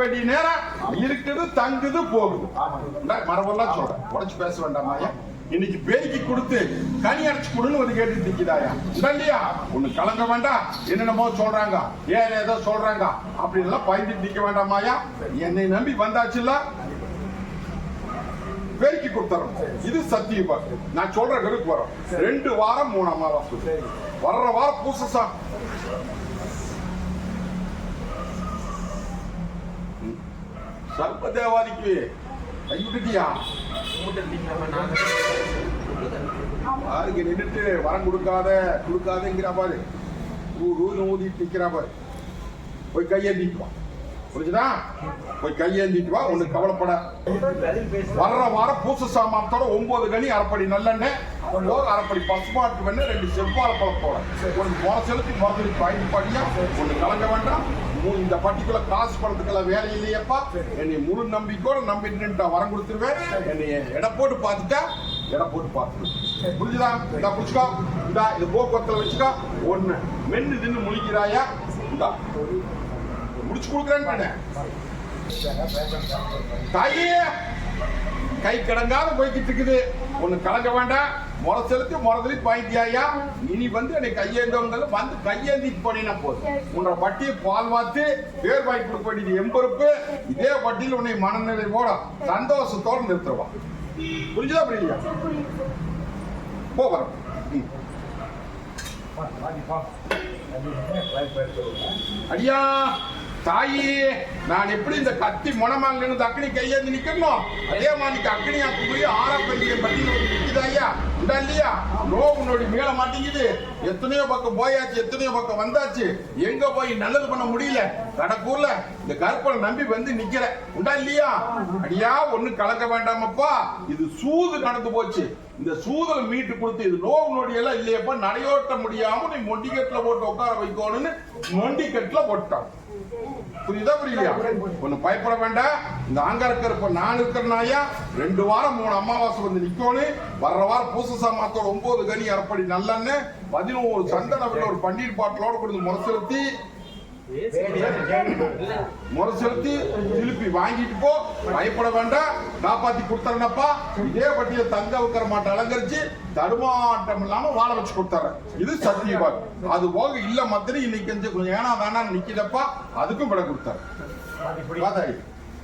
வேண்டிய நேரம் இருக்குது தங்குது போகுது. மரபெல்லாம் சொல்றேன். உடச்சு பேச வேண்டாமாயா இன்னைக்கு பேய்க்கு கொடுத்து கனி அடிச்சு கொடுன்னு வந்து கேட்டு நிக்கிறாயா இல்லையா? ஒண்ணு கலங்க வேண்டாம். என்னென்னமோ சொல்றாங்க. ஏன் ஏதோ சொல்றாங்க. அப்படி எல்லாம் பயந்துட்டு நிக்க வேண்டாமாயா என்னை நம்பி வந்தாச்சுல்ல? பெருக்கி கொடுத்துறோம். இது சத்தியம்? பாக்கு நான் சொல்ற கருக்கு வரோம். ரெண்டு வாரம் மூணாம் வாரம் வர்ற வாரம் பூசசா சர்ப்ப தேவாதிக்கு கைவிட்டுட்டியா? பாருங்க நின்றுட்டு வரம் கொடுக்காத கொடுக்காதங்கிற பாரு. ஊ ஊன்னு ஊதிட்டு நிற்கிறா பாரு. போய் கையேந்திட்டு வா. புரிஞ்சுதா? போய் கையேந்திட்டு வா ஒண்ணு கவலைப்பட. வர்ற வாரம் பூச சாமானத்தோட ஒன்பது கனி அரைப்படி நல்லெண்ணெய் போக அரைப்படி பசுமாட்டு வெண்ணெய் ரெண்டு செவ்வாழை பழத்தோட ஒன்று முறை செலுத்தி முறை பாய்ந்து ஒன்று கலங்க வேண்டாம். இந்த பர்டிகுலர் காசு பணத்துக்கெல்லாம் வேலை இல்லையப்பா. என்னை முழு நம்பிக்கையோட நம்பிட்டு வரம் கொடுத்துருவேன். என்னை எடை போட்டு பார்த்துட்டா எடை போட்டு பார்த்துருவேன். புரிஞ்சுதா? இந்த புடிச்சுக்கோ. இந்த இது போக்குவரத்தில் வச்சுக்கோ. ஒன்று மென்னு தின்னு முழிக்கிறாயா? இந்தா. முடிச்சு கொடுக்குறேன்னு தாயே கை கடங்காத போய்கிட்டு இருக்குது. ஒன்று கலங்க வேண்டாம். முறை செலுத்தி முறதலி பாய்த்தியாயா இனி வந்து என்னை கையேந்தவங்க வந்து கையேந்திட்டு போனீங்கன்னா போதும் உன்னோட பட்டியை பால் வாத்து பேர் வாங்கி கொடுக்க வேண்டியது எம்பருப்பு இதே வட்டியில் உன்னை மனநிலை போட சந்தோஷத்தோட நிறுத்துவா புரிஞ்சுதா புரியலையா போ வரோம் ம். அடியா தாயி நான் எப்படி இந்த கத்தி முனமாங்கன்னு அக்னி கையேந்து நிக்கணும்? அதே மாதிரி அக்னி ஆரப்பஞ்சிய பட்டி நிக்குது ஐயா. உண்டா இல்லையா நோவு நொடி மீள மாட்டேங்குது. எத்தனையோ பக்கம் போயாச்சு எத்தனையோ பக்கம் வந்தாச்சு. எங்க போய் நல்லது பண்ண முடியல? கடக்கூர்ல இந்த கருப்பனை நம்பி வந்து நிக்கிற. உண்டா இல்லையா? அடியா ஒண்ணு கலக்க வேண்டாமப்பா. இது சூது நடந்து போச்சு. இந்த சூதலை மீட்டு கொடுத்து இது நோவு நொடி எல்லாம் இல்லையப்பா. நடையோட்ட முடியாம நீ மொண்டிக்கட்டுல போட்டு உட்கார வைக்கணும்னு மொண்டிக்கட்டுல போட்டான். புரியுதா புரியலையா? ஒண்ணு பயப்பட வேண்டாம். இந்த ஆங்கரக்கர் இப்ப நான் இருக்கிறனாயா ரெண்டு வாரம் மூணு அமாவாசை வந்து நிக்கணும் வர்ற வாரம் பூச சாமாத்தோட ஒன்பது கனி அறப்படி நல்லன்னு பதினோரு சந்தன ஒரு பன்னீர் பாட்டிலோட கொடுத்து முறை செலுத்தி முறை செலுத்தி திருப்பி வாங்கிட்டு போ. பயப்பட வேண்டாம். காப்பாத்தி கொடுத்தறனப்பா. இதே பட்டியல தங்க வைக்கிற மாட்டை அலங்கரிச்சு தடுமாட்டம் இல்லாம வாழ வச்சு கொடுத்தாரு இது சத்தியவாக் அது போக இல்ல மத்திரி இன்னைக்கு கொஞ்சம் கொஞ்சம் ஏனா தானா நிக்கிதப்பா அதுக்கும் விட கொடுத்தாரு வா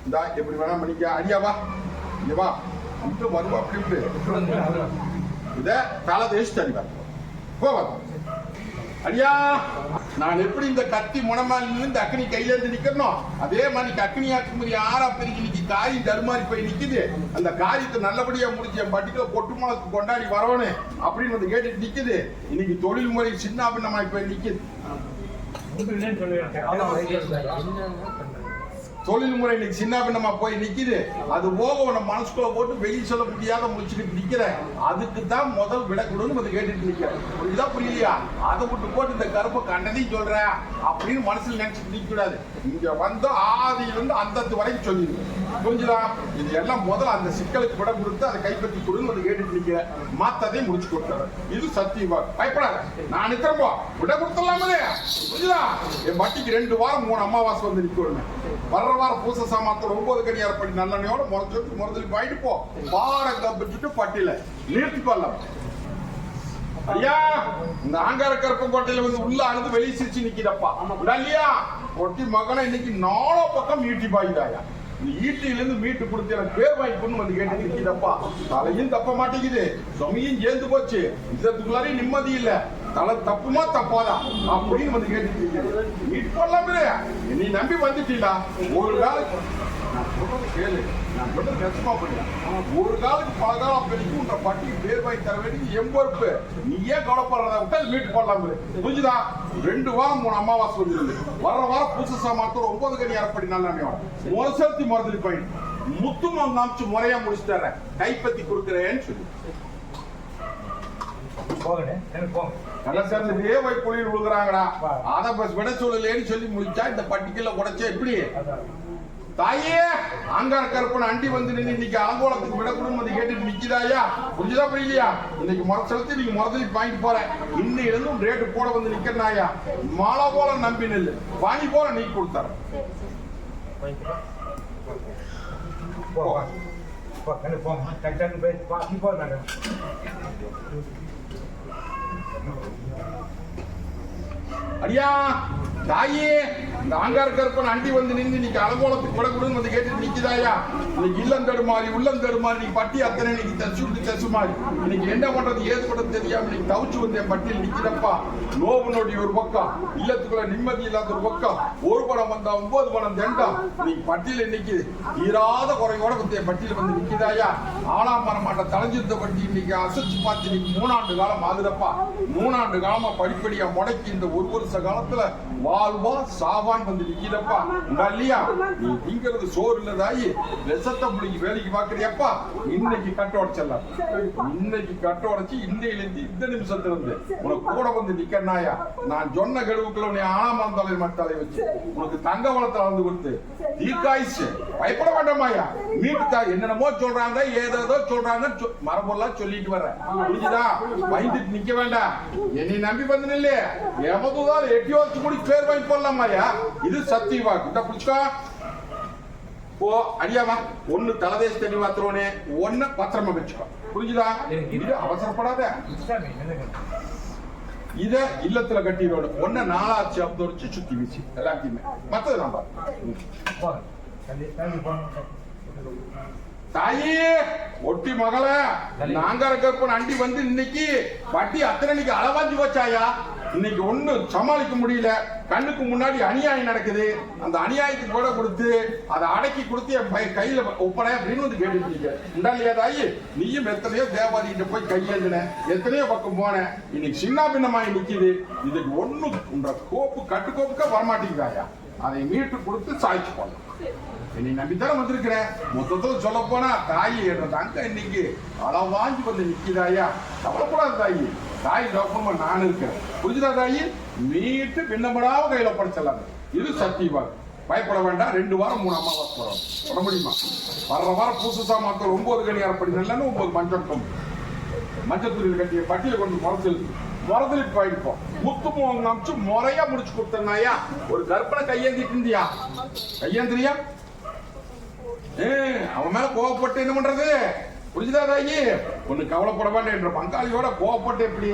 இந்தா எப்படி வேணா பண்ணிக்க. அடியாவா இங்க வா. இப்படி வருவா அப்படி இப்படி இத தலை தேசி தருவா போவா ஐயா நான் எப்படி இந்த கத்தி முனமா இந்த அக்னி கையில இருந்து நிக்கணும் அதே மாதிரி அக்னி ஆக்கும்படி ஆறா பெருக்கி இன்னைக்கு காய் தருமாறி போய் நிக்குது. அந்த காரியத்தை நல்லபடியா முடிச்சு என் பட்டிக்கல பொட்டு முளக்கு கொண்டாடி வரணும் அப்படின்னு வந்து கேட்டுட்டு நிக்குது. இன்னைக்கு தொழில் முறை சின்ன பின்னமாய் போய் நிக்குது. தொழில் முறை இன்னைக்கு சின்ன பின்னமா போய் நிக்குது. அது போக உன மனசுக்குள்ள போட்டு வெளியே சொல்ல முடியாத முடிச்சுட்டு நிக்கிற அதுக்கு தான் முதல் விடக்கூடும் அதை கேட்டுட்டு நிக்கிறேன். புரியுதா புரியலையா? அதை விட்டு போட்டு இந்த கருப்பை கண்டதையும் சொல்ற அப்படின்னு மனசுல நினைச்சிட்டு நிக்க கூடாது இங்க வந்து ஆதியிலிருந்து அந்தத்து வரைக்கும் சொல்லிடுங்க புரிஞ்சுதா? இது எல்லாம் முதல் அந்த சிக்கலுக்கு விட கொடுத்து அதை கைப்பற்றி கொடுன்னு வந்து கேட்டுட்டு நிக்கிறேன். மாத்ததையும் முடிச்சு கொடுத்துறேன். இது சத்தியமா பயப்படாத. நான் நிக்கிறப்போ விட கொடுத்துடலாமே புரிஞ்சுதா? என் வட்டிக்கு ரெண்டு வாரம் மூணு அமாவாசை வந்து நிக்கணும் வர்ற வாரம் பூச சாமானத்தோட ஒன்பது கடியார் படி நல்லெண்ணையோட முறைச்சு முறைச்சு போயிட்டு போ. பாரம் கப்பிச்சுட்டு பட்டியல நிறுத்தி கொள்ளலாம் ஐயா இந்த ஆங்கார கருப்பங்கோட்டையில வந்து உள்ள அழுது வெளியே சிரிச்சு நிக்கிறப்பா இல்லையா கொட்டி மகனை இன்னைக்கு நாலோ பக்கம் ஈட்டி பாய்ந்தாயா இந்த ஈட்டியில இருந்து மீட்டு கொடுத்து எனக்கு பேர் வாங்கி கொண்டு வந்து கேட்டு நிக்கிறப்பா தலையும் தப்ப மாட்டேங்குது. சுமையும் சேர்ந்து போச்சு. இதற்குள்ளாரையும் நிம்மதி இல்ல. தலை தப்புமா தப்பாதா? அப்படின்னு வந்து கேட்டு நிக்கிறது மீட் பண்ணலாமே நீ நம்பி வந்துட்டீங்களா ஒரு காலம் நான் சொல்றது கேளு. நான் சொல்றது நெசமா பண்ணியா ஒரு காலுக்கு பல காலம் பெருக்கி உன்னை பட்டி பேர் வாங்கி தர வேண்டியது என் நீ ஏன் கவலைப்படுறத விட்டா மீட்டு பண்ணலாம் புரிஞ்சுதா? ரெண்டு வாரம் மூணு அமாவாசை வந்துருந்து வர வாரம் புதுசு சாமானத்தோட ஒன்பது கனி அரைப்படி நல்லா ஒரு செலுத்தி மறுதலி போயிட்டு முத்துமா காமிச்சு முறையா முடிச்சு தரேன் கைப்பத்தி கொடுக்குறேன்னு சொல்லி. சேர்ந்து வேவை குளிர் விழுகுறாங்கடா. அத பஸ் விட சொல்லலேன்னு சொல்லி முடிச்சா இந்த பட்டிக்கல உடைச்சா எப்படி? தாயே ஆங்கார கருப்பன் அண்டி வந்து நின்று இன்னைக்கு அலங்கோலத்துக்கு விடக்கூடும் வந்து கேட்டுட்டு நிக்குதாயா புரிஞ்சுதா புரியலையா? இன்னைக்கு முறை செலுத்தி நீங்க முதலி வாங்கிட்டு போறேன். இருந்து ரேட்டு போட வந்து நிக்கிறனாயா மழை போல நம்பி நெல்லு. வாங்கி போல நீ கொடுத்தார. போ. போ. கண்ணு போ. டக்கு டக்கு போய் பாக்கி போறாங்க அடியா தாயே இந்த ஆங்கார கருப்பன் அண்டி வந்து நின்று இன்னைக்கு அலங்கோலத்துக்கு விடக்கூடும் வந்து கேட்டுட்டு நிக்குதாயா? இன்னைக்கு இல்லம் தடுமாறி உள்ளம் தடுமாறி நீ பட்டி அத்தனை இன்னைக்கு தச்சு விட்டு தச்சு மாறி இன்னைக்கு என்ன பண்றது ஏது பண்றது தெரியாம இன்னைக்கு தவிச்சு வந்தேன் பட்டியல் நிக்கிறப்பா நோவு நோடி ஒரு பக்கம் இல்லத்துக்குள்ள நிம்மதி இல்லாத ஒரு பக்கம் ஒரு படம் வந்தா ஒன்பது படம் தண்டா. நீ பட்டியல் இன்னைக்கு தீராத குறையோட வந்து என் பட்டியல் வந்து நிக்குதாயா? ஆளாம் மரமாட்ட தலைஞ்சிருந்த பட்டி இன்னைக்கு அசைச்சு பார்த்து இன்னைக்கு மூணாண்டு காலம் ஆகுதப்பா. மூணாண்டு காலமா படிப்படியா முடக்கி இந்த ஒரு வருஷ காலத்துல வாழ்வா? சாவான் வந்து நிக்கிறப்பா. உண்டா இல்லையா நீ திங்கிறது சோறு இல்லதாயி விஷத்தை பிடிக்கி வேலைக்கு பாக்குறியப்பா இன்னைக்கு கட்ட உடைச்சிடலாம். இன்னைக்கு கட்ட உடைச்சு இன்னையிலிருந்து இந்த நிமிஷத்துல இருந்து உனக்கு கூட வந்து நிக்கனாயா நான் சொன்ன கெடுவுக்குள்ள உன்னை ஆனாமான் தலை மட்டாலை வச்சு உனக்கு தங்க வளத்தை வந்து கொடுத்து தீர்க்காயிச்சு பயப்பட வேண்டாமாயா? மீட்டு தாய் என்னென்னமோ சொல்றாங்க ஏதேதோ சொல்றாங்க மரபொல்லாம் சொல்லிட்டு வர புரிஞ்சுதா? பயந்துட்டு நிக்க வேண்டாம். என்னை நம்பி வந்து எமதுதான் எட்டி வச்சு கூட பேர் வாங்கி போடலாமாயா இது சத்தியவா கிட்ட புடிச்சுக்கோ. ஓ அடியாமா. ஒண்ணு தலதேச தண்ணி மாத்திரோனே ஒண்ணு பத்திரமா வச்சுக்கோ. புரிஞ்சுதா? இது அவசரப்படாத. இத இல்லத்துல கட்டிடோட ஒன்ன நாலாச்சு அப்தொடிச்சு சுத்தி வீச்சு எல்லாத்தையுமே. மத்தது நான் பாரு. தாயி ஒட்டி மகள நாங்க கற்பன் அண்டி வந்து இன்னைக்கு வட்டி அத்தனைக்கு அளவாஞ்சு வச்சாயா இன்னைக்கு ஒண்ணு சமாளிக்க முடியல. கண்ணுக்கு முன்னாடி அநியாயம் நடக்குது. அந்த அநியாயத்துக்கு கூட கொடுத்து அதை அடக்கி கொடுத்து என் கையில ஒப்படை அப்படின்னு வந்து கேட்டுருக்கீங்க உண்டா இல்லையா தாயி? நீயும் எத்தனையோ தேவாதிகிட்ட போய் கையேந்தின. எத்தனையோ பக்கம் போனேன் இன்னைக்கு சின்ன பின்னமாயி நிக்குது. இதுக்கு ஒண்ணு உன்ற கோப்பு கட்டுக்கோப்புக்க வரமாட்டேங்குதாயா? அதை மீட்டு கொடுத்து சாய்ச்சி போடலாம் என்னை நம்பித்தானே வந்திருக்கிறேன். மொத்தத்தில் சொல்ல போனா தாயி என்ற தங்க இன்னைக்கு அளவாஞ்சி வந்து நிற்கிதாயா கவலைப்படாத தாயி. தாய் லோக்கமா நான் இருக்கிறேன். புரிஞ்சுதா தாயி? மீட்டு பின்னப்படாம கையில படிச்சலாம் இது சத்தியவாக் பயப்பட வேண்டாம். ரெண்டு வாரம் மூணு அம்மாவாசை போறோம். சொல்ல முடியுமா? வர்ற வாரம் புதுசா மக்கள் ஒன்பது கணி அரைப்படி நல்லன்னு ஒன்பது மஞ்சள் மஞ்சள் துணியில் கட்டிய பட்டியல கொண்டு குறைச்சிருக்கு முறத்தில் போயிருப்போம் முத்து மோகம் அமிச்சு முறையா முடிச்சு கொடுத்தனாயா ஒரு கற்பனை கையேந்திட்டு இருந்தியா? கையேந்திரியா? ஏ, அவன் மேல கோவப்பட்டு என்ன பண்றது? புரிஞ்சுதா தாயி? ஒண்ணு கவலைப்பட வேண்டாம் என்ற பங்காளியோட கோவப்பட்டு எப்படி?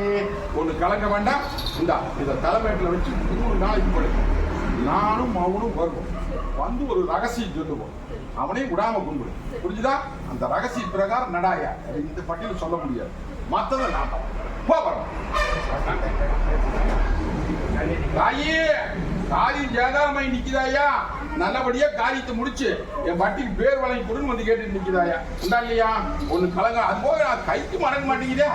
ஒண்ணு கலங்க வேண்டாம். இந்தா இதை தலைமையில வச்சு மூணு நாளைக்கு படுக்கும் நானும் அவனும் வருவோம். வந்து ஒரு ரகசியம் சொல்லுவோம். அவனையும் விடாம கும்பிடு. புரிஞ்சுதா? அந்த ரகசிய பிரகாரம் நடாயா. இந்த பட்டியல சொல்ல முடியாது. மற்றதை நான் போகிறோம் தாயே காரியம் ஜேதாமை நிக்குதாயா? நல்லபடியா காரியத்தை முடிச்சு என் வட்டிக்கு பேர் வழங்கி கொடுன்னு வந்து கேட்டு நிக்குதாயா? உண்டா இல்லையா? ஒன்று கலங்க. அது போக நான் கைக்கு மறங்க மாட்டேங்குதே.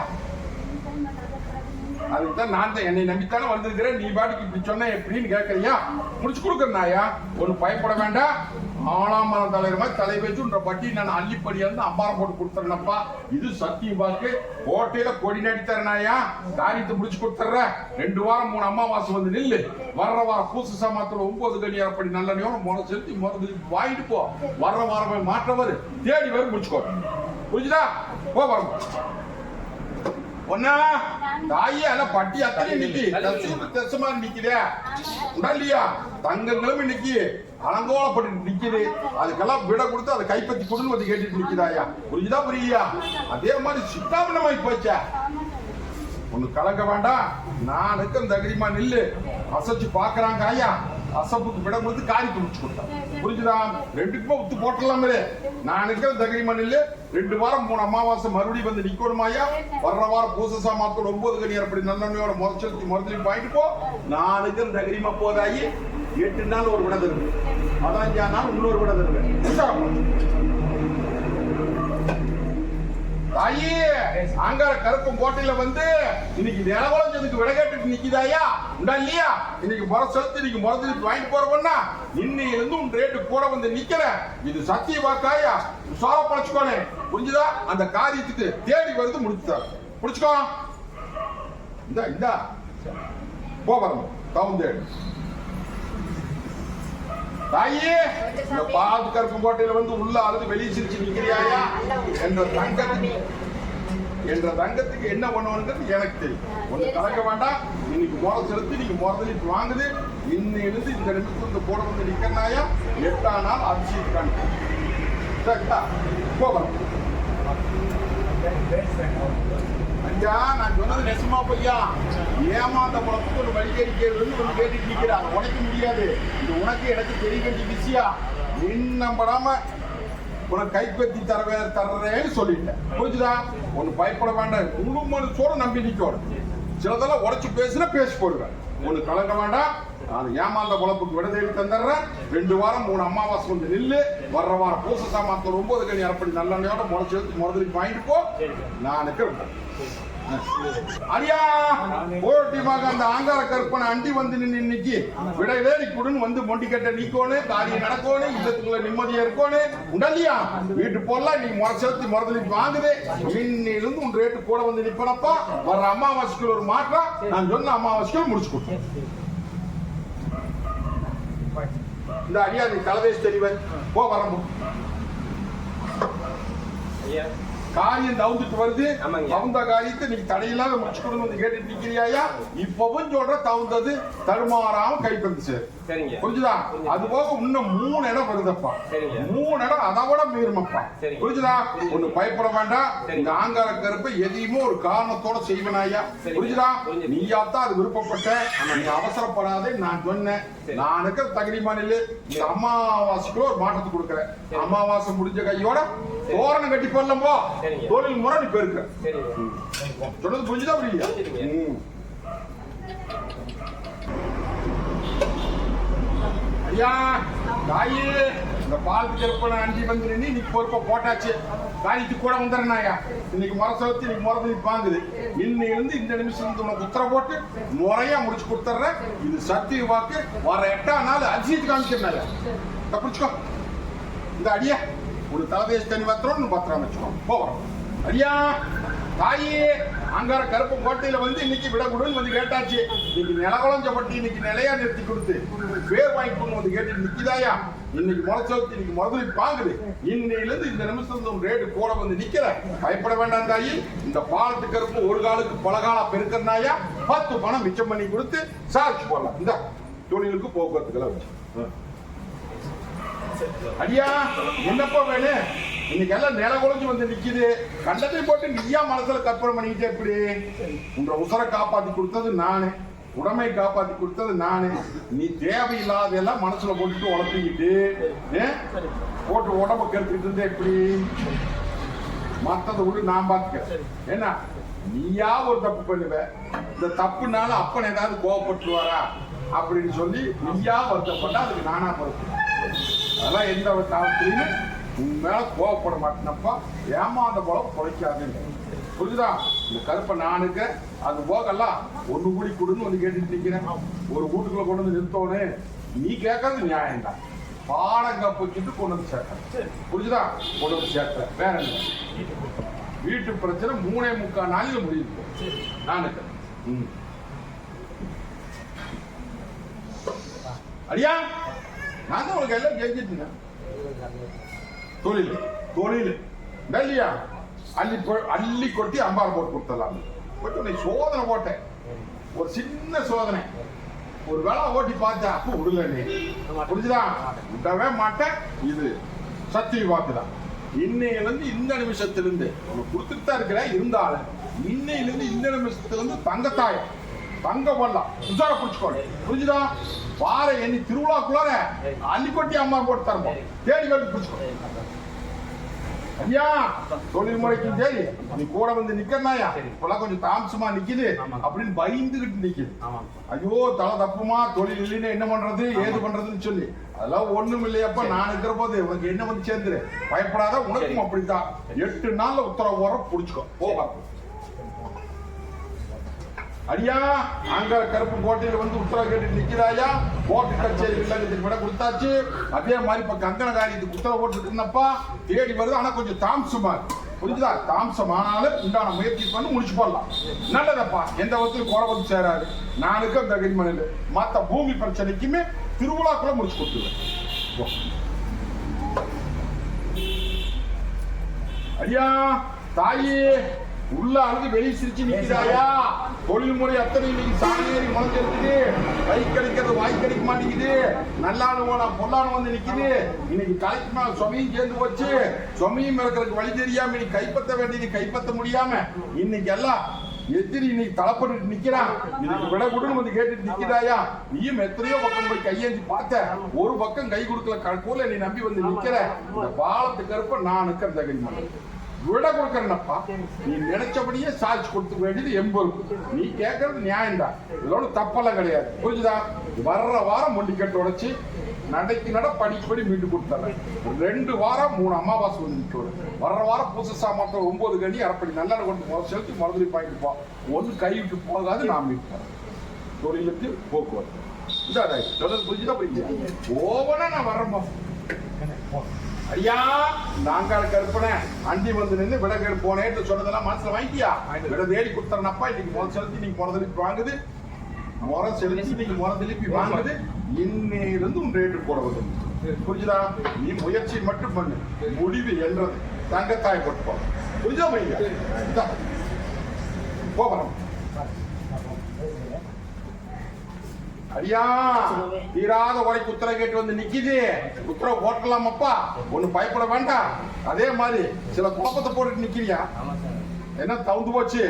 அதுக்கு தான் நான் தான் என்னை நம்பித்தானே வந்திருக்கிறேன். நீ பாட்டுக்கு இப்படி சொன்ன எப்படின்னு கேட்கறியா? முடிச்சு கொடுக்கறேனயா ஒன்று பயப்பட வேண்டாம். ஆளாம் மரம் தலைவர் மாதிரி தலை வச்சுன்ற பட்டி நான் அள்ளிப்படியா இருந்து அம்பாரம் போட்டு கொடுத்துறேனப்பா. இது சத்தியம் பாக்கு. கோட்டையில கொடி நடித்தரனாயா காரியத்தை முடிச்சு கொடுத்துட்ற ரெண்டு வாரம் மூணு அம்மாவாசை வந்து நில்லு. வர்ற வாரம் பூச சாமாத்துல ஒன்பது கணியார் அப்படி நல்ல முறை செலுத்தி முறை வாங்கிட்டு போ. வர்ற வாரம் மாற்றவர் தேடி வரும் முடிச்சுக்கோ. புரிஞ்சுதா? போ வரும். ஒன்னா தாயே அல்ல பட்டி அத்தனை நிக்கி தசுமா நிக்குதே. உண்டா இல்லையா தங்கங்களும் இன்னைக்கு அலங்கோலப்பட்டு நிக்குது. அதுக்கெல்லாம் விட கொடுத்து அதை கைப்பற்றி கொடுன்னு வந்து கேட்டுட்டு நிக்குதாயா புரியுதா புரியலையா? அதே மாதிரி சித்தாபனமாய் போச்சா. ஒண்ணு கலங்க வேண்டாம். நான் இருக்க தகரிமா நில்லு. அசைச்சு பாக்குறாங்க ஐயா அசப்புக்கு விடம் கொடுத்து காரி முடிச்சு கொடுத்தான் புரிஞ்சுதா? ரெண்டுக்குமே உத்து போட்டலாமே நான் இருக்கிற தகரிமா ரெண்டு வாரம் மூணு அமாவாசை மறுபடியும் வந்து நிக்கணுமாயா வர்ற வாரம் பூச மாத்தோட ஒன்பது கணி அப்படி நல்லெண்ணையோட முறைச்சலுத்தி முறைச்சலி வாங்கிட்டு போ. நான் இருக்கிற தகரிமா போதாயி எட்டு நாள் ஒரு விட தருவேன். பதினஞ்சா நாள் இன்னொரு விட தருவேன். தாயி அங்கார கருப்பும் கோட்டையில வந்து இன்னைக்கு நிலவளஞ்சதுக்கு விட கேட்டுட்டு நிக்குதாயா உண்டா இல்லையா? இன்னைக்கு முறை செலுத்து இன்னைக்கு முறை திருப்பி வாங்கிட்டு போறவன்னா இன்னையில இருந்து உன் ரேட்டு கூட வந்து நிக்கிற. இது சத்திய வாக்காயா உசார பழச்சுக்கோனே. புரிஞ்சுதா? அந்த காரியத்துக்கு தேடி வருது முடிச்சுதா. புடிச்சுக்கோ இந்தா இந்தா. போ வரணும் தவுந்தேடு தாயே இந்த பால் கருப்பு கோட்டையில வந்து உள்ள அழுது வெளியே சிரிச்சு நிக்கிறியாயா? என்ற தங்கத்துக்கு என்ற தங்கத்துக்கு என்ன பண்ணுவானுங்கிறது எனக்கு தெரியும். ஒண்ணு கலக்க வேண்டாம். இன்னைக்கு மோத செலுத்தி நீங்க முதலிட்டு வாங்குது. இன்னிலிருந்து இந்த நிமிஷத்துல இந்த போட வந்து நிக்கிறனாயா? எட்டாம் நாள் அதிசயம் காண்போம் சரிங்களா? போகிறோம் ஐயா நான் சொன்னது நெசமா பையா ஏமாந்த முளத்துக்கு ஒரு வழிகறிக்கிறது வந்து வந்து கேட்டுட்டு நிக்கிறாங்க உடைக்க முடியாது. இது உனக்கு எனக்கு தெரிய வேண்டிய விஷயம் நின்னம்படாம உனக்கு கைப்பற்றி தரவே தர்றேன்னு சொல்லிட்டேன். புரிஞ்சுதா? ஒன்று பயப்பட வேண்டாம். முழு மனுஷோட நம்பி நிக்கணும். சிலதெல்லாம் உடச்சு பேசுனா பேசி போடுவேன். ஒன்று கலங்க வேண்டாம். நான் ஏமாந்த குழப்புக்கு விடுதலை தந்துடுறேன். ரெண்டு வாரம் மூணு அமாவாசை வந்து நில்லு. வர்ற வாரம் பூச சாமான் ஒன்பது கனி அரப்படி நல்லெண்ணையோட முளைச்சு எடுத்து வாங்கிட்டு போ. நான் இருக்கிறேன் அடியா! போட்டிமாக அந்த ஆங்கார கற்பனை அண்டி வந்து நின்னு இன்னைக்கு விடையிலே குடுன்னு வந்து மொண்டி கட்ட நீக்கோனு காரியம் நடக்கோனு இல்லத்துக்குள்ள நிம்மதியா இருக்கோனு. உடலியா வீட்டு போடலாம் நீ முறை செலுத்தி முறதலி வாங்குது. இன்னிலிருந்து உன் ரேட்டு கூட வந்து நிப்பனப்பா. வர்ற அமாவாசைக்கு ஒரு மாற்றம் நான் சொன்ன அமாவாசைக்கு முடிச்சு கொடுத்தேன். இந்த அடியா நீ தலைவேசி தெரிவன் போ வரம்பு. ஐயா. காரியம் தவுந்துட்டு வருது. தகுந்த காரியத்தை நீ தடையில்லாத முடிச்சுக்கணும் வந்து கேட்டு நிக்கிறியாயா இப்பவும் சொல்ற தகுந்தது தடுமாறாம கைப்பந்து சேரு சரிங்க. புரிஞ்சுதா? அது போக இன்னும் மூணு இடம் வருதப்பா. மூணு இடம் அதை விட மீறுமப்பா. புரிஞ்சுதா? ஒண்ணு பயப்பட வேண்டாம். இந்த ஆங்கார கருப்பை எதையுமே ஒரு காரணத்தோட செய்வனாயா. புரிஞ்சுதா. நீயாத்தான் அது விருப்பப்பட்ட நீ அவசரப்படாதே நான் சொன்னேன். நான் இருக்கிற தகுதி மாநில. இந்த அமாவாசைக்குள்ள ஒரு மாற்றத்தை கொடுக்குறேன். அமாவாசை முடிஞ்ச கையோட தோரணம் கட்டி போடலாம் போ. தொழில் முறை நீ பெருக்க. சொன்னது புரிஞ்சுதா புரியல புரிஞ்சுதுங்க. ம். ஐயா தாயே இந்த பால் கற்பனை அஞ்சு வந்து நீ பொறுப்பை போட்டாச்சு. காரியத்துக்கு கூட வந்துடுறேன் இன்னைக்கு முறை செலுத்தி இன்னைக்கு முறை பண்ணி பாங்குது இன்னிலிருந்து இந்த நிமிஷம் இருந்து உனக்கு உத்தரவு போட்டு முறையா முடிச்சு கொடுத்துட்றேன். இது சத்திய வாக்கு. வர எட்டாம் நாள் அதிசயத்துக்கு காமிச்சிருந்தாங்க இதை பிடிச்சிக்கோ. இந்த அடியா. ஒரு தலைதேசி தனி பத்திரம் பத்திரம் வச்சுக்கோ. போகிறோம் அடியா. தாயே அங்கார கருப்பு கோட்டையில வந்து இன்னைக்கு விடக்கூடும் வந்து கேட்டாச்சு. இன்னைக்கு பட்டி இன்னைக்கு நிலையா நிறுத்தி கொடுத்து பேர் வாங்கிக்கணும் வந்து கேட்டு நிக்குதாயா? இன்னைக்கு முளைச்சோத்து இன்னைக்கு முதலில் பாங்குது. இன்னையில இருந்து இந்த நிமிஷம் ரேட்டு கூட வந்து நிக்கிற பயப்பட வேண்டாம் தாயி. இந்த பாலத்து கருப்பு ஒரு காலுக்கு பல காலா பெருக்கிறனாயா? பத்து பணம் மிச்சம் பண்ணி கொடுத்து சார்ஜ் போடலாம். இந்த தொழிலுக்கு போக்குவரத்துக்கெல்லாம் வச்சு. அடியா என்னப்பா வேணும்? இன்னைக்கு எல்லாம் நில குழஞ்சு வந்து நிக்குது. கண்டத்தை போட்டு நீயா மனசுல கற்பனை பண்ணிக்கிட்டே எப்படி உங்களை உசரை காப்பாத்தி கொடுத்தது நானு. உடமை காப்பாத்தி கொடுத்தது நானு. நீ தேவையில்லாத எல்லாம் மனசுல போட்டுட்டு உழப்பிக்கிட்டு போட்டு உடம்ப கெடுத்துக்கிட்டு இருந்தா எப்படி? மத்ததை விட்டு நான் பாத்துக்க என்ன நீயா ஒரு தப்பு பண்ணுவ. இந்த தப்புனால அப்பன் ஏதாவது கோவப்பட்டுருவாரா? அப்படின்னு சொல்லி நீயா வருத்தப்பட்டா அதுக்கு நானா பொறுப்பு. அதெல்லாம் எந்த ஒரு காலத்திலையும் உன் மேல கோவப்பட மாட்டேனப்பா. ஏமாந்த போல குறைக்காதுங்க புரிஞ்சுதா? இந்த கருப்பை நானுக்கு அது போகலாம் ஒன்று கூடி கொடுன்னு வந்து கேட்டுட்டு நிற்கிறேன் ஒரு வீட்டுக்குள்ள கொண்டு வந்து நிறுத்தோன்னு நீ கேட்கறது நியாயம் தான் பாடம் கப்பிச்சுட்டு கொண்டு வந்து சேர்க்க புரிஞ்சுதா? கொண்டு வந்து சேர்க்க வேற என்ன? வீட்டு பிரச்சனை மூணே முக்கால் நாளில் முடியுது. நானுக்கு ம். அடியா நான் தான் உங்களுக்கு எல்லாம் செஞ்சுட்டு தொழில் தொழில். இல்லையா அள்ளி கொ- அள்ளி கொட்டி அம்பார் போட்டு கொடுத்துடலாம். கொஞ்சம் சோதனை போட்டேன். ஒரு சின்ன சோதனை. ஒரு வேளை ஓட்டி பார்த்தா அப்போ விடல நீ புரிஞ்சுதா? விடவே மாட்டேன். இது சத்திய வாக்குதான் இன்னையிலிருந்து இந்த நிமிஷத்திலிருந்து உனக்கு கொடுத்துட்டு தான் இருக்கிற இருந்தாலும் இன்னையிலிருந்து இந்த நிமிஷத்திலிருந்து தங்கத்தாயம் தங்க வரலாம் உசார பிடிச்சுக்கோங்க புரிஞ்சுதா? வார எண்ணி திருவிழாக்குள்ளார அள்ளி கொட்டி அம்மா போட்டு தரணும். தேடி கட்டி பிடிச்சுக்கோ. ஐயா தொழில் முறைக்கும் சரி நீ கூட வந்து நிக்கிறனாயா? இப்பெல்லாம் கொஞ்சம் தாமசமா நிக்குது அப்படின்னு பயந்துகிட்டு நிக்குது. ஐயோ தலை தப்புமா? தொழில் இல்லைன்னு என்ன பண்றது? ஏது பண்றதுன்னு சொல்லி. அதெல்லாம் ஒண்ணும் இல்லையப்பா நான் இருக்கிற போது உனக்கு என்ன வந்து சேர்ந்துரு? பயப்படாத உனக்கும் அப்படித்தான். எட்டு நாள்ல உத்தரவு வர புடிச்சுக்கோ. போவா அடியா அங்க கருப்பு கோட்டையில வந்து உத்தரவு கேட்டு நிக்கிறாயா? ஓட்டு கச்சேரி இல்லைன்னு விட கொடுத்தாச்சு. அதே மாதிரி இப்ப கங்கன காரியத்துக்கு உத்தரவு போட்டு இருந்தப்பா தேடி வருது. ஆனா கொஞ்சம் தாமசமா புரிஞ்சுதா? தாமசம் ஆனாலும் உண்டான முயற்சி பண்ணி முடிச்சு போடலாம். நல்லதப்பா. எந்த விதத்திலும் குறை வந்து சேராது. நானுக்கு அந்த அக்ரிமெண்ட் மத்த பூமி பிரச்சனைக்குமே திருவிழாக்குள்ள முடிச்சு கொடுத்துருவேன். ஐயா தாயே. உள்ள அழுது வெளியே சிரிச்சு நிக்கிறாயா தொழில்முறை அத்தனை இன்னைக்கு சாணேறி முளைஞ்சிருக்குது கை கிடைக்கிறது வாய் கிடைக்க மாட்டேங்குது. நல்லானு போனா பொல்லானு வந்து நிக்குது. இன்னைக்கு கலைக்கு மேல சுமையும் சேர்ந்து போச்சு. சுமையும் இருக்கிறதுக்கு வழி தெரியாம இன்னைக்கு கைப்பற்ற வேண்டியது கைப்பற்ற முடியாம இன்னைக்கு எல்லாம் எதிரி இன்னைக்கு தலைப்பட்டு நிக்கிறான். இன்னைக்கு விட கொடுன்னு வந்து கேட்டுட்டு நிக்கிறாயா? நீயும் எத்தனையோ பக்கம் போய் கையேந்தி பார்த்த. ஒரு பக்கம் கை கொடுக்கல கக்கூல நீ நம்பி வந்து நிக்கிற. இந்த பாலத்துக்கு கருப்ப நான் நிக்கிற தகுதி விட கொடுக்கறனப்பா நீ நினைச்சபடியே சார்ஜ் கொடுத்துக்க வேண்டியது எம்பொறுப்பு நீ கேட்கறது நியாயம்தான் இதோட தப்பெல்லாம் கிடையாது. புரிஞ்சுதா? வர்ற வாரம் மொண்டிக்கட்டு உடைச்சு நடைக்கு நட படிப்படி மீண்டு கொடுத்துறேன். ரெண்டு வாரம் மூணு அமாவாசை வந்து நிற்கும் வர்ற வாரம் புதுசா சாமர்த்தம் ஒன்பது கனி அரைப்படி நல்லா கொண்டு முதல் செலுத்தி மறுபடி பாயிட்டு போ. ஒன்று கை விட்டு போகாது நான் மீட்டு தரேன். தொழிலுக்கு போக்குவரத்து. இதான் சொல்றது புரிஞ்சுதான் புரியுது ஓவனா நான் வரேன்பா ஐயா நாங்கால கற்பனை அண்டி வந்து நின்று விட கேடு போனேன்னு சொன்னதெல்லாம் மனசுல வாங்கிட்டியா? விட தேடி கொடுத்தறனப்பா இன்னைக்கு முறை செலுத்தி நீங்க முறை திருப்பி வாங்குது. முறை செலுத்தி இன்னைக்கு முறை திருப்பி வாங்குது. இன்னையிலிருந்து உன் ரேட்டு போட வருது புரிஞ்சுதா? நீ முயற்சி மட்டும் பண்ணு. முடிவு என்றது. தங்கத்தாய் போட்டு போ புரிஞ்சா பையா இந்தா. ஐயா தீராத வரைக்கும் உத்தரவு கேட்டு வந்து நிக்குது. உத்தரவு போட்டலாமப்பா ஒண்ணு பயப்பட வேண்டாம். அதே மாதிரி சில குழப்பத்தை போட்டுட்டு நிக்கிறியா? என்ன தவுந்து போச்சு?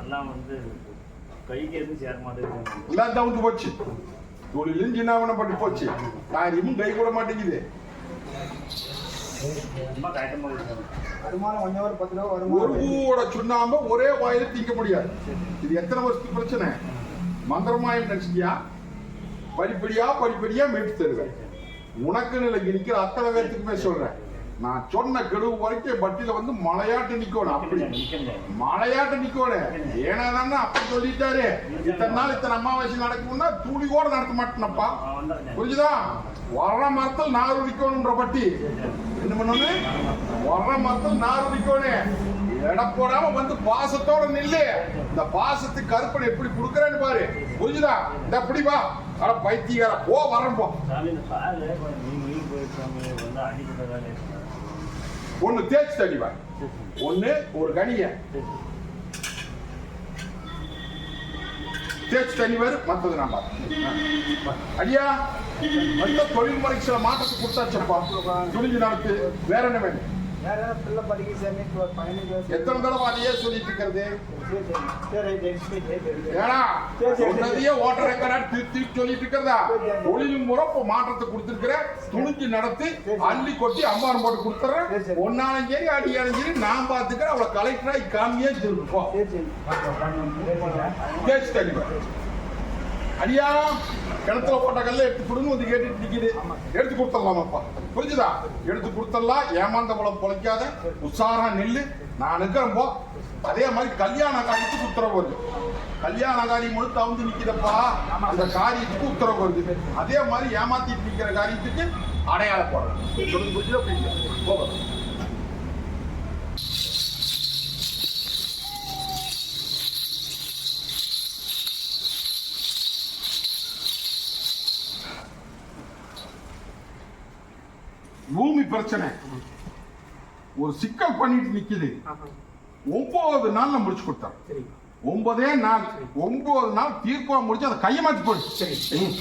எல்லாம் வந்து கைக்கு எதுவும் சேர மாட்டேங்குது. எல்லாம் தவுந்து போச்சு. தொழிலும் சின்னாவனம் பண்ணி போச்சு? காரியமும் கை கூட மாட்டேங்குது. ஒரு பூவோட சுண்ணாம்ப ஒரே வாயில திங்க முடியாது. இது எத்தனை வருஷத்துக்கு பிரச்சனை? மந்திரமாயம் நினைச்சிட்டியா? படிப்படியா படிப்படியா மீட்டு தருவேன். உனக்கு நிலை நிக்கிற அத்தனை பேர்த்துக்குமே சொல்றேன். நான் சொன்ன கெடுவு வரைக்கும் பட்டியில வந்து மலையாட்டு நிக்கணும். அப்படி மலையாட்டு நிக்கணும் ஏன்னா அப்ப சொல்லிட்டாரு. இத்தனை நாள் இத்தனை அமாவாசை நடக்கும்னா துளி கூட நடத்த மாட்டேனப்பா. புரிஞ்சுதா? வர்ற மரத்தில் நார் உரிக்கணும்ன்ற பட்டி. என்ன பண்ணணும் வர்ற மரத்தில் நார் உரிக்கணும் எடை போடாம வந்து பாசத்தோட நில்லு. இந்த பாசத்துக்கு கருப்பனை எப்படி கொடுக்கறேன்னு பாரு. புரிஞ்சுதா? இந்த வா. அட பைத்தியக்கார போ வரேன் போ சாமி ஒண்ணு தேய்ச்சி தடிவா ஒண்ணு ஒரு கனிய தேய்ச்சி தடிவாரு மற்றது நான் அடியா ஐயா மொத்த தொழில்முறைக்கு சில மாற்றத்தை கொடுத்தாச்சப்பா துணிஞ்சு நடத்து வேற என்ன வேணும் எத்தனை தடவை அதையே சொல்லிட்டு இருக்கிறது. சொன்னதையே ஓட்டர் ரெக்கார்டா திருத்தி சொல்லிட்டு இருக்கிறதா? தொழில் முறை மாற்றத்தை கொடுத்துருக்கிற துணிஞ்சு நடத்தி அள்ளி கொட்டி அம்மாரம் போட்டு கொடுத்துறேன். ஒன்னாலும் சரி அடியாலும் சரி நான் பார்த்துக்கிறேன் அவளை கலெக்டரா காமியே சரி தேய்ச்சி தள்ளிவா அடியா கிணத்துல போட்ட கல்ல எடுத்து கொடுன்னு வந்து கேட்டுட்டு நிக்குது. எடுத்து கொடுத்துடலாமாப்பா. புரிஞ்சுதா? எடுத்து கொடுத்துடலாம் ஏமாந்த பழம் பொழைக்காத உஷாரா நெல்லு. நான் நிக்கிறேன் அதே மாதிரி கல்யாண காரியத்துக்கு உத்தரவு வருது. கல்யாண காரியம் முழுத்து அவுந்து நிக்குதப்பா அந்த காரியத்துக்கு உத்தரவு வருது. அதே மாதிரி ஏமாத்திட்டு நிக்கிற காரியத்துக்கு அடையாளம் போடுறேன் சொல்லுங்க புரிஞ்சுதா புரியுது போகிறேன் பூமி பிரச்சனை. ஒரு சிக்கல் பண்ணிட்டு நிக்குது. ஒன்பது நாள்ல முடிச்சு கொடுத்தாங்க ஒன்பதே நாள் ஒன்பது நாள் தீர்ப்பா முடிச்சு அதை கையை மாத்தி போடு. சரி. ம்.